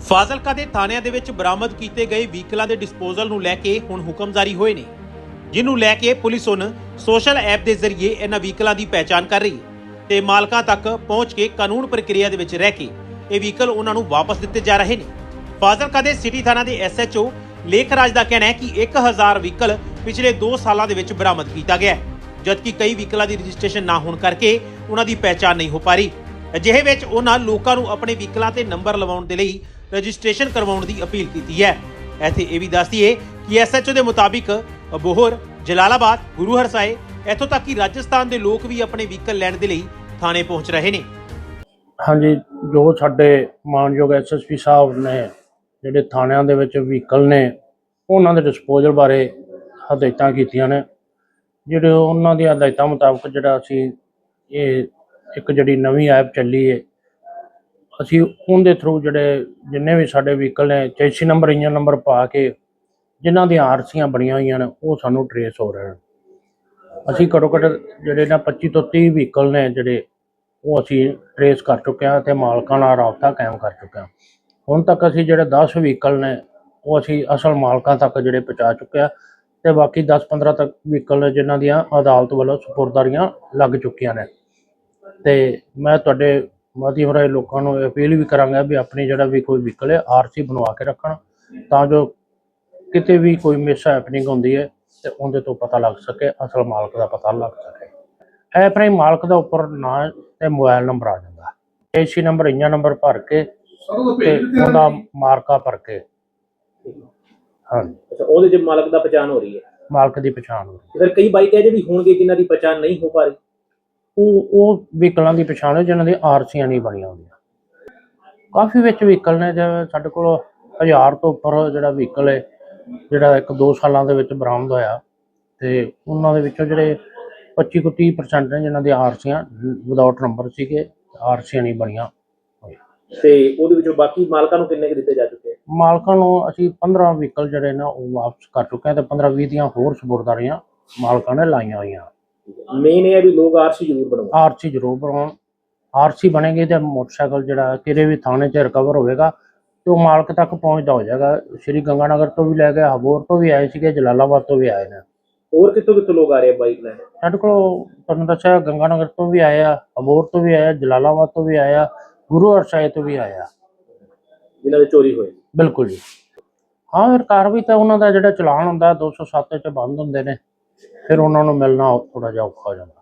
ਫਾਜ਼ਿਲਕਾ ਦੇ ਥਾਣਿਆਂ ਦੇ ਵਿੱਚ ਬਰਾਮਦ ਕੀਤੇ ਗਏ ਵਹੀਕਲਾਂ ਦੇ ਡਿਸਪੋਜ਼ਲ ਨੂੰ ਲੈ ਕੇ ਹੁਣ ਹੁਕਮ ਜਾਰੀ ਹੋਏ ਨੇ ਜਿਹਨੂੰ ਲੈ ਕੇ ਪੁਲਿਸ ਹੁਣ ਸੋਸ਼ਲ ਐਪ ਦੇ ਜ਼ਰੀਏ ਇਹਨਾਂ ਵਹੀਕਲਾਂ ਦੀ ਪਹਿਚਾਣ ਕਰ ਰਹੀ ਹੈ ਤੇ ਮਾਲਕਾਂ ਤੱਕ ਪਹੁੰਚ ਕੇ ਕਾਨੂੰਨ ਪ੍ਰਕਿਰਿਆ ਦੇ ਵਿੱਚ ਰਹਿ ਕੇ ਇਹ ਵਹੀਕਲ ਉਹਨਾਂ ਨੂੰ ਵਾਪਸ ਦਿੱਤੇ ਜਾ ਰਹੇ ਨੇ। ਫਾਜ਼ਿਲਕਾ ਦੇ ਸਿਟੀ ਥਾਣਾ ਦੇ ਐਸਐਚਓ ਲੇਖਰਾਜ ਦਾ ਕਹਿਣਾ ਹੈ ਕਿ 1000 ਵਹੀਕਲ ਪਿਛਲੇ 2 ਸਾਲਾਂ ਦੇ ਵਿੱਚ ਬਰਾਮਦ ਕੀਤਾ ਗਿਆ ਹੈ, ਜਦਕਿ ਕਈ ਵਹੀਕਲਾਂ ਦੀ ਰਜਿਸਟ੍ਰੇਸ਼ਨ ਨਾ ਹੋਣ ਕਰਕੇ ਉਹਨਾਂ ਦੀ ਪਹਿਚਾਣ ਨਹੀਂ ਹੋ ਪਾ ਰਹੀ। ਅਜਿਹੇ ਵਿੱਚ ਉਹਨਾਂ ਲੋਕਾਂ ਨੂੰ ਆਪਣੇ ਵਹੀਕਲਾਂ ਤੇ ਨੰਬਰ ਲਵਾਉਣ ਦੇ ਲਈ ਰਜਿਸਟ੍ਰੇਸ਼ਨ ਕਰਵਾਉਣ ਦੀ ਅਪੀਲ ਕੀਤੀ ਹੈ। ਇੱਥੇ ਇਹ ਵੀ ਦੱਸ ਦਈਏ ਕਿ ਐਸਐਚਓ ਦੇ ਮੁਤਾਬਿਕ ਅਬੋਹਰ ਜਲਾਲਾਬਾਦ, ਗੁਰੂ ਹਰਸਾਏ ਇੱਥੋਂ ਤੱਕ ਕਿ ਰਾਜਸਥਾਨ ਦੇ ਲੋਕ ਵੀ ਆਪਣੇ ਵਹੀਕਲ ਲੈਣ ਦੇ ਲਈ ਥਾਣੇ ਪਹੁੰਚ ਰਹੇ ਨੇ। ਹਾਂਜੀ, ਜੋ ਸਾਡੇ ਮਾਨਯੋਗ ਐਸਐਸਪੀ ਸਾਹਿਬ ਨੇ ਜਿਹੜੇ ਥਾਣਿਆਂ ਦੇ ਵਿੱਚ ਵਹੀਕਲ ਨੇ, ਉਹਨਾਂ ਦੇ ਡਿਸਪੋਜ਼ਲ ਬਾਰੇ ਹਦਾਇਤਾਂ ਕੀਤੀਆਂ ਨੇ। ਜਿਹੜੇ ਉਹਨਾਂ ਦੀਆਂ ਹਦਾਇਤਾਂ ਮੁਤਾਬਕ ਜਿਹੜਾ ਅਸੀਂ ਇਹ ਇੱਕ ਜਿਹੜੀ ਨਵੀਂ ਐਪ ਚੱਲੀ ਹੈ ਅਸੀਂ ਉਹਦੇ ਥਰੂ ਜਿਹੜੇ ਜਿੰਨੇ ਵੀ ਸਾਡੇ ਵਹੀਕਲ ਨੇ, ਚੈਸੀ ਨੰਬਰ ਇੰਜਨ ਨੰਬਰ ਪਾ ਕੇ ਜਿਨ੍ਹਾਂ ਦੀਆਂ ਆਰਸੀਆਂ ਬਣੀਆਂ ਹੋਈਆਂ ਨੇ, ਉਹ ਸਾਨੂੰ ਟਰੇਸ ਹੋ ਰਹੇ ਨੇ। ਅਸੀਂ ਘੱਟੋ ਘੱਟ ਜਿਹੜੇ ਨਾ 25 ਤੋਂ 30 ਵਹੀਕਲ ਨੇ ਜਿਹੜੇ, ਉਹ ਅਸੀਂ ਟਰੇਸ ਕਰ ਚੁੱਕੇ ਹਾਂ ਤੇ ਮਾਲਕਾਂ ਨਾਲ ਰਾਬਤਾ ਕਾਇਮ ਕਰ ਚੁੱਕੇ ਹਾਂ। ਹੁਣ ਤੱਕ ਅਸੀਂ ਜਿਹੜੇ 10 ਵਹੀਕਲ ਨੇ, ਉਹ ਅਸੀਂ ਅਸਲ ਮਾਲਕਾਂ ਤੱਕ ਜਿਹੜੇ ਪਹੁੰਚਾ ਚੁੱਕੇ ਹਾਂ ਤੇ ਬਾਕੀ 10-15 ਤੱਕ ਵਹੀਕਲ ਨੇ ਜਿਨ੍ਹਾਂ ਦੀਆਂ ਅਦਾਲਤ ਵੱਲੋਂ ਸਪੁਰਦਾਰੀਆਂ ਲੱਗ ਚੁੱਕੀਆਂ ਨੇ। ਤੇ ਮੈਂ ਤੁਹਾਡੇ ਮਾਧਿਅਮ ਰਾਹੀਂ ਲੋਕਾਂ ਨੂੰ ਅਪੀਲ ਵੀ ਕਰਾਂਗਾ ਵੀ ਆਪਣੀ ਜਿਹੜਾ ਵੀ ਕੋਈ ਵਹੀਕਲ ਹੈ ਆਰਸੀ ਬਣਵਾ ਕੇ ਰੱਖਣ। ਤਾਂ ਜੋ ਕਿਤੇ ਵੀ ਕੋਈ ਮਿਸ ਹੈਪਨਿੰਗ ਹੁੰਦੀ ਹੈ ਤੇ ਉਹਦੇ ਤੋਂ ਪਤਾ ਲੱਗ ਸਕੇ ਅਸਲ ਮਾਲਕ ਦਾ ਪਤਾ ਲੱਗ ਸਕੇ। ਇਹ ਆਪਣੇ ਮਾਲਕ ਦਾ ਉੱਪਰ ਨਾਂ ਤੇ ਮੋਬਾਈਲ ਨੰਬਰ ਆ ਜਾਂਦਾ। ਏਸੀ ਨੰਬਰ ਇੰਜਨ ਨੰਬਰ ਭਰ ਕੇ ਤੇ ਉਹਦਾ ਮਾਰਕਾ ਭਰ ਕੇ। ਹਾਂਜੀ। ਅੱਛਾ ਉਹਦੇ ਚ ਮਾਲਕ ਦਾ ਪਛਾਣ ਹੋ ਰਹੀ ਹੈ। ਮਾਲਕ ਦੀ ਪਛਾਣ ਹੋਵੇ ਤੇ ਫਿਰ ਕਈ ਬਾਈਕ ਹੈ ਜਿਹੜੀ ਹੋਣਗੇ ਜਿਨ੍ਹਾਂ ਦੀ ਪਛਾਣ ਨਹੀਂ ਹੋ ਪਾ ਰਹੀ। ਉਹ ਉਹ ਵਹੀਕਲਾਂ ਦੀ ਪਛਾਣ ਹੈ ਜਿਨ੍ਹਾਂ ਦੀ ਆਰਸੀਆਂ ਨਹੀਂ ਬਣੀਆਂ ਹੁੰਦੀਆਂ। ਕਾਫੀ ਵਿੱਚ ਵਹੀਕਲ ਨੇ ਜਿਵੇਂ ਸਾਡੇ ਕੋਲ ਹਜ਼ਾਰ ਤੋਂ ਉੱਪਰ ਜਿਹੜਾ ਵਹੀਕਲ ਹੈ ਜਿਹੜਾ ਇੱਕ ਦੋ ਸਾਲਾਂ ਦੇ ਵਿੱਚ ਬਰਾਮਦ ਹੋਇਆ ਤੇ ਉਹਨਾਂ ਦੇ ਵਿੱਚੋਂ ਜਿਹੜੇ 25 ਤੋਂ 30% ਨੇ ਜਿਨ੍ਹਾਂ ਦੀ ਆਰਸੀਆਂ ਵਿਦਆਊਟ ਨੰਬਰ ਸੀਗੇ ਆਰਸੀਆਂ ਨਹੀਂ ਬਣੀਆਂ ਤੇ ਉਹਦੇ ਵਿੱਚੋਂ ਬਾਕੀ ਮਾਲਕਾਂ ਨੂੰ ਕਿੰਨੇ ਕੁ ਦਿੱਤੇ ਜਾ ਚੁੱਕੇ ਆ? ਮਾਲਕਾਂ ਨੂੰ ਅਸੀਂ 15 ਵਹੀਕਲ ਜਿਹੜੇ ਨੇ ਉਹ ਵਾਪਸ ਕਰ ਚੁੱਕੇ ਹਾਂ ਤੇ 15 20 ਦੀਆਂ ਹੋਰ ਸਪੁਰਦਾਰੀਆਂ ਮਾਲਕਾਂ ਨੇ ਲਾਈਆਂ ਹੋਈਆਂ। ਮੇਨ ਇਹ ਹੈ ਵੀ ਲੋਕ ਆਰਸੀ ਜ਼ਰੂਰ ਬਣਾਉਣ। ਆਰਸੀ ਜ਼ਰੂਰ ਬਣਾਉਣ। ਆਰਸੀ ਬਣੇਗੀ ਤੇ ਮੋਟਰਸਾਈਕਲ ਜਿਹੜਾ ਕਿਤੇ ਵੀ ਥਾਣੇ 'ਚ ਰਿਕਵਰ ਹੋਵੇਗਾ ਤੇ ਉਹ ਮਾਲਕ ਤੱਕ ਪਹੁੰਚਦਾ ਹੋ ਜਾਏਗਾ। ਸ਼੍ਰੀ ਗੰਗਾਨਗਰ ਤੋਂ ਵੀ ਲੈ ਕੇ ਹਬੋਰ ਤੋਂ ਵੀ ਆਏ ਸੀਗੇ ਜਲਾਲਾਬਾਦ ਤੋਂ ਵੀ ਆਏ ਨੇ। ਹੋਰ ਕਿੱਥੋਂ ਕਿੱਥੋਂ ਲੋਕ ਆ ਰਹੇ ਆ ਬਾਈਕ ਲੈਣ? ਸਾਡੇ ਕੋਲ ਤੁਹਾਨੂੰ ਦੱਸਿਆ ਗੰਗਾਨਗਰ ਤੋਂ ਵੀ ਆਏ ਆ ਹਬੋਰ ਤੋਂ ਵੀ ਆਏ ਆ ਜਲਾਲਾਬਾਦ ਤੋਂ ਵੀ ਆਏ ਆ ਗੁਰੂ ਹਰਸਾਏ ਤੋਂ ਵੀ ਆਏ ਆ। ਜਿਨ੍ਹਾਂ ਦੇ ਚੋਰੀ ਹੋਏ। ਬਿਲਕੁਲ ਜੀ। ਹਾਂ ਫਿਰ ਕਾਰਵਾਈ ਤਾਂ ਉਹਨਾਂ ਦਾ ਜਿਹੜਾ ਚਲਾਨ ਹੁੰਦਾ 207 ਚ ਬੰਦ ਹੁੰਦੇ ਨੇ। ਫਿਰ ਉਹਨਾਂ ਨੂੰ ਮਿਲਣਾ ਥੋੜਾ ਜਿਹਾ ਔਖਾ ਹੋ ਜਾਂਦਾ।